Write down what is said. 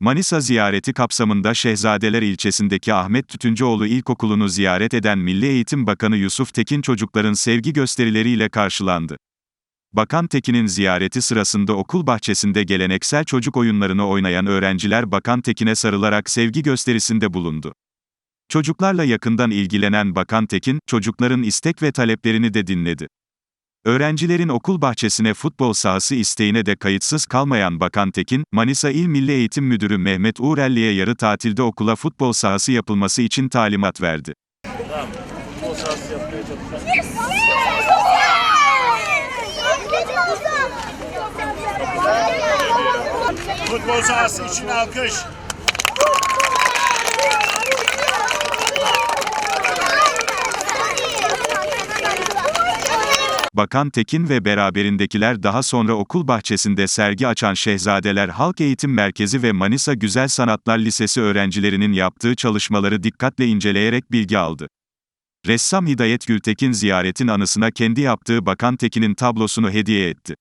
Manisa ziyareti kapsamında Şehzadeler ilçesindeki Ahmet Tütüncüoğlu İlkokulu'nu ziyaret eden Milli Eğitim Bakanı Yusuf Tekin çocukların sevgi gösterileriyle karşılandı. Bakan Tekin'in ziyareti sırasında okul bahçesinde geleneksel çocuk oyunlarını oynayan öğrenciler Bakan Tekin'e sarılarak sevgi gösterisinde bulundu. Çocuklarla yakından ilgilenen Bakan Tekin, çocukların istek ve taleplerini de dinledi. Öğrencilerin okul bahçesine futbol sahası isteğine de kayıtsız kalmayan Bakan Tekin, Manisa İl Milli Eğitim Müdürü Mehmet Uğurelli'ye yarı tatilde okula futbol sahası yapılması için talimat verdi. Futbol sahası yapmaya. Futbol sahası için alkış. Bakan Tekin ve beraberindekiler daha sonra okul bahçesinde sergi açan Şehzadeler Halk Eğitim Merkezi ve Manisa Güzel Sanatlar Lisesi öğrencilerinin yaptığı çalışmaları dikkatle inceleyerek bilgi aldı. Ressam Hidayet Gültekin ziyaretin anısına kendi yaptığı Bakan Tekin'in tablosunu hediye etti.